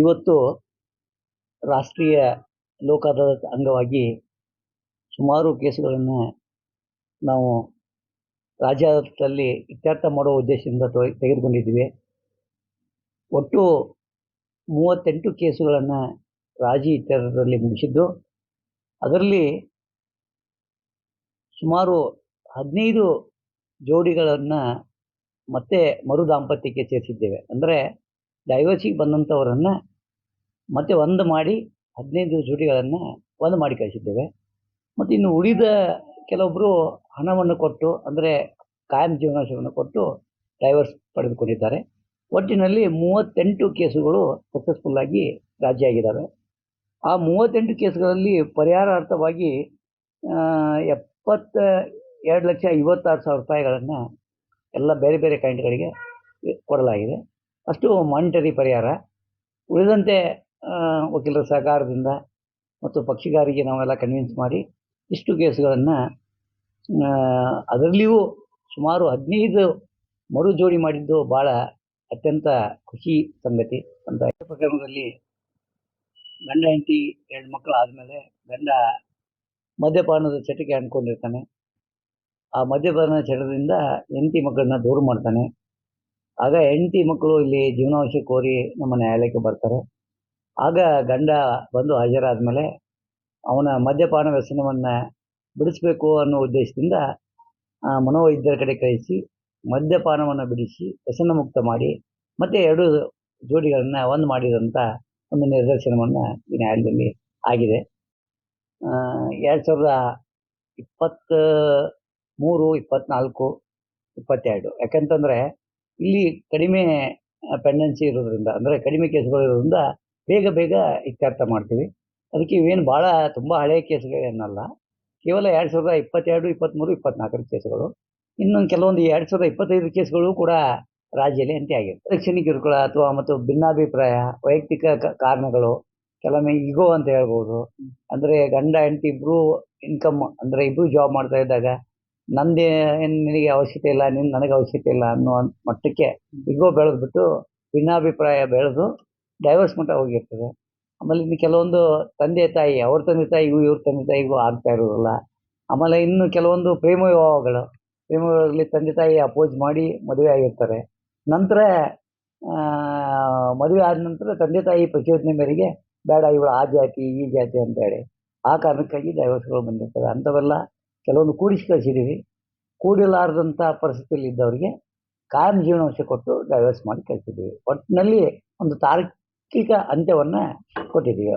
ಇವತ್ತು ರಾಷ್ಟ್ರೀಯ ಲೋಕ ಅಂಗವಾಗಿ ಸುಮಾರು ಕೇಸುಗಳನ್ನು ನಾವು ರಾಜ್ಯ ಇತ್ಯರ್ಥ ಮಾಡುವ ಉದ್ದೇಶದಿಂದ ತೆಗೆದುಕೊಂಡಿದ್ದೀವಿ. ಒಟ್ಟು ಮೂವತ್ತೆಂಟು ಕೇಸುಗಳನ್ನು ರಾಜಿ ಇತ್ಯರ್ಥದಲ್ಲಿ ಮುಗಿಸಿದ್ದು, ಅದರಲ್ಲಿ ಸುಮಾರು ಹದಿನೈದು ಜೋಡಿಗಳನ್ನು ಮತ್ತೆ ಮರು ದಾಂಪತ್ಯಕ್ಕೆ ಸೇರಿಸಿದ್ದೇವೆ. ಅಂದರೆ ಡೈವರ್ಸಿಗೆ ಬಂದಂಥವರನ್ನು ಮತ್ತೆ ಒಂದು ಮಾಡಿ ಹದಿನೈದು ಜೋಡಿಗಳನ್ನು ಒಂದು ಮಾಡಿ ಕಳಿಸಿದ್ದೇವೆ. ಮತ್ತು ಇನ್ನು ಉಳಿದ ಕೆಲವೊಬ್ಬರು ಹಣವನ್ನು ಕೊಟ್ಟು ಅಂದರೆ ಕಾಯಂ ಜೀವನಾಂಶವನ್ನು ಕೊಟ್ಟು ಡೈವರ್ಸ್ ಪಡೆದುಕೊಂಡಿದ್ದಾರೆ. ಒಟ್ಟಿನಲ್ಲಿ ಮೂವತ್ತೆಂಟು ಕೇಸುಗಳು ಸಕ್ಸಸ್ಫುಲ್ಲಾಗಿ ರಾಜ್ಯ ಆಗಿದ್ದಾವೆ. ಆ ಮೂವತ್ತೆಂಟು ಕೇಸುಗಳಲ್ಲಿ ಪರಿಹಾರಾರ್ಥವಾಗಿ ಎಪ್ಪತ್ತ ಎರಡು ಲಕ್ಷ ಐವತ್ತಾರು ಸಾವಿರ ರೂಪಾಯಿಗಳನ್ನು ಎಲ್ಲ ಬೇರೆ ಬೇರೆ ಕ್ಲೈಂಟ್ಗಳಿಗೆ ಕೊಡಲಾಗಿದೆ. ಅಷ್ಟು ಮಾನಿಟರಿ ಪರಿಹಾರ. ಉಳಿದಂತೆ ವಕೀಲರ ಸಹಕಾರದಿಂದ ಮತ್ತು ಪಕ್ಷಿಗಾರಿಗೆ ನಾವೆಲ್ಲ ಕನ್ವಿನ್ಸ್ ಮಾಡಿ ಇಷ್ಟು ಕೇಸುಗಳನ್ನು ಅದರಲ್ಲಿಯೂ ಸುಮಾರು ಹದಿನೈದು ಮರು ಜೋಡಿ ಮಾಡಿದ್ದು ಭಾಳ ಅತ್ಯಂತ ಖುಷಿ ಸಂಗತಿ ಅಂತ ಪ್ರಕರಣದಲ್ಲಿ ಗಂಡ, ಹೆಂಡತಿ, ಎರಡು ಮಕ್ಕಳು ಆದಮೇಲೆ ಗಂಡ ಮದ್ಯಪಾನದ ಚಟಕ್ಕೆ ಅಂದ್ಕೊಂಡಿರ್ತಾನೆ. ಆ ಮದ್ಯಪಾನ ಚಟದಿಂದ ಹೆಂಡತಿ ಮಕ್ಕಳನ್ನ ದೂರ ಮಾಡ್ತಾನೆ. ಆಗ ಹೆಂಡತಿ ಮಕ್ಕಳು ಇಲ್ಲಿ ಜೀವನಾಂಶ ಕೋರಿ ನಮ್ಮ ನ್ಯಾಯಾಲಯಕ್ಕೆ ಬರ್ತಾರೆ. ಆಗ ಗಂಡ ಬಂದು ಹಾಜರಾದ್ಮೇಲೆ ಅವನ ಮದ್ಯಪಾನ ವ್ಯಸನವನ್ನು ಬಿಡಿಸ್ಬೇಕು ಅನ್ನೋ ಉದ್ದೇಶದಿಂದ ಮನೋವೈದ್ಯರ ಕಡೆ ಕಳಿಸಿ, ಮದ್ಯಪಾನವನ್ನು ಬಿಡಿಸಿ ವ್ಯಸನ ಮುಕ್ತ ಮಾಡಿ, ಮತ್ತೆ ಎರಡು ಜೋಡಿಗಳನ್ನು ಒಂದು ಮಾಡಿದಂಥ ಒಂದು ನಿರ್ದೇಶನವನ್ನು ಈ ನ್ಯಾಯಾಲಯದಲ್ಲಿ ಆಗಿದೆ. ಎರಡು ಸಾವಿರದ ಇಪ್ಪತ್ತ ಮೂರು ಇಪ್ಪತ್ತ್ನಾಲ್ಕು ಇಪ್ಪತ್ತೆರಡು. ಯಾಕಂತಂದರೆ ಇಲ್ಲಿ ಕಡಿಮೆ ಪೆಂಡೆನ್ಸಿ ಇರೋದ್ರಿಂದ ಅಂದರೆ ಕಡಿಮೆ ಕೇಸುಗಳು ಇರೋದ್ರಿಂದ ಬೇಗ ಬೇಗ ಇತ್ಯರ್ಥ ಮಾಡ್ತೀವಿ. ಅದಕ್ಕೆ ಇವೇನು ಭಾಳ ತುಂಬ ಹಳೆಯ ಕೇಸ್ಗಳೇನಲ್ಲ. ಕೇವಲ ಎರಡು ಸಾವಿರದ ಇಪ್ಪತ್ತೆರಡು ಇಪ್ಪತ್ತ್ಮೂರು ಇಪ್ಪತ್ನಾಲ್ಕರ ಕೇಸುಗಳು. ಇನ್ನೊಂದು ಕೆಲವೊಂದು ಎರಡು ಸಾವಿರದ ಇಪ್ಪತ್ತೈದು ಕೇಸುಗಳು ಕೂಡ ರಾಜ್ಯದಲ್ಲಿ ಅಂತ್ಯ ಆಗಿದೆ ಶೈಕ್ಷಣಿಕ ಕಿರುಕುಳ ಅಥವಾ ಮತ್ತು ಭಿನ್ನಾಭಿಪ್ರಾಯ ವೈಯಕ್ತಿಕ ಕ- ಕಾರಣಗಳು ಕೆಲವೊಮ್ಮೆ ಈಗೋ ಅಂತ ಹೇಳ್ಬೋದು. ಅಂದರೆ ಗಂಡ ಹೆಂಡತಿ ಇಬ್ಬರು ಇನ್ಕಮ್ ಅಂದರೆ ಇಬ್ಬರು ಜಾಬ್ ಮಾಡ್ತಾ ಇದ್ದಾಗ ನಂದೇ ಏನು ನಿನಗೆ ಅವಶ್ಯಕತೆ ಇಲ್ಲ, ನಿನ್ ನನಗೆ ಅವಶ್ಯಕತೆ ಇಲ್ಲ ಅನ್ನೋ ಮಟ್ಟಕ್ಕೆ ಇಗೋ ಬೆಳೆದ್ಬಿಟ್ಟು ಭಿನ್ನಾಭಿಪ್ರಾಯ ಬೆಳೆದು ಡೈವರ್ಸ್ ಮಟ್ಟ ಹೋಗಿರ್ತದೆ. ಆಮೇಲೆ ಇನ್ನು ಕೆಲವೊಂದು ತಂದೆ ತಾಯಿ, ಅವ್ರ ತಂದೆ ತಾಯಿಗೂ ಇವ್ರ ತಂದೆ ತಾಯಿಗೂ ಆಗ್ತಾ ಇರೋದಿಲ್ಲ. ಆಮೇಲೆ ಇನ್ನು ಕೆಲವೊಂದು ಪ್ರೇಮ ವಿವಾಹಗಳು, ಪ್ರೇಮ ವಿವಾಹದಲ್ಲಿ ತಂದೆ ತಾಯಿ ಅಪೋಸ್ ಮಾಡಿ ಮದುವೆ ಆಗಿರ್ತಾರೆ. ನಂತರ ಮದುವೆ ಆದ ನಂತರ ತಂದೆ ತಾಯಿ ಪ್ರಚೋದನೆ ಮೇರೆಗೆ ಬೇಡ, ಇವಳು ಆ ಜಾತಿ, ಈ ಜಾತಿ ಅಂತ ಹೇಳಿ ಆ ಕಾರಣಕ್ಕಾಗಿ ಡೈವರ್ಸ್ಗಳು ಬಂದಿರ್ತವೆ. ಅಂಥವೆಲ್ಲ ಕೆಲವೊಂದು ಕೂಡಿಸಿ ಕಳಿಸಿದ್ದೀವಿ ಕೂಡಿಲಾರದಂಥ ಪರಿಸ್ಥಿತಿಯಲ್ಲಿ ಇದ್ದವರಿಗೆ ಕಾಯಂ ಜೀವನಾಂಶ ಕೊಟ್ಟು ಡೈವರ್ಸ್ ಮಾಡಿ ಕಳಿಸಿದ್ದೀವಿ ಒಟ್ಟಿನಲ್ಲಿ ಒಂದು ತಾರ್ಕಿಕ ಅಂತ್ಯವನ್ನು ಕೊಟ್ಟಿದ್ದೀವಿ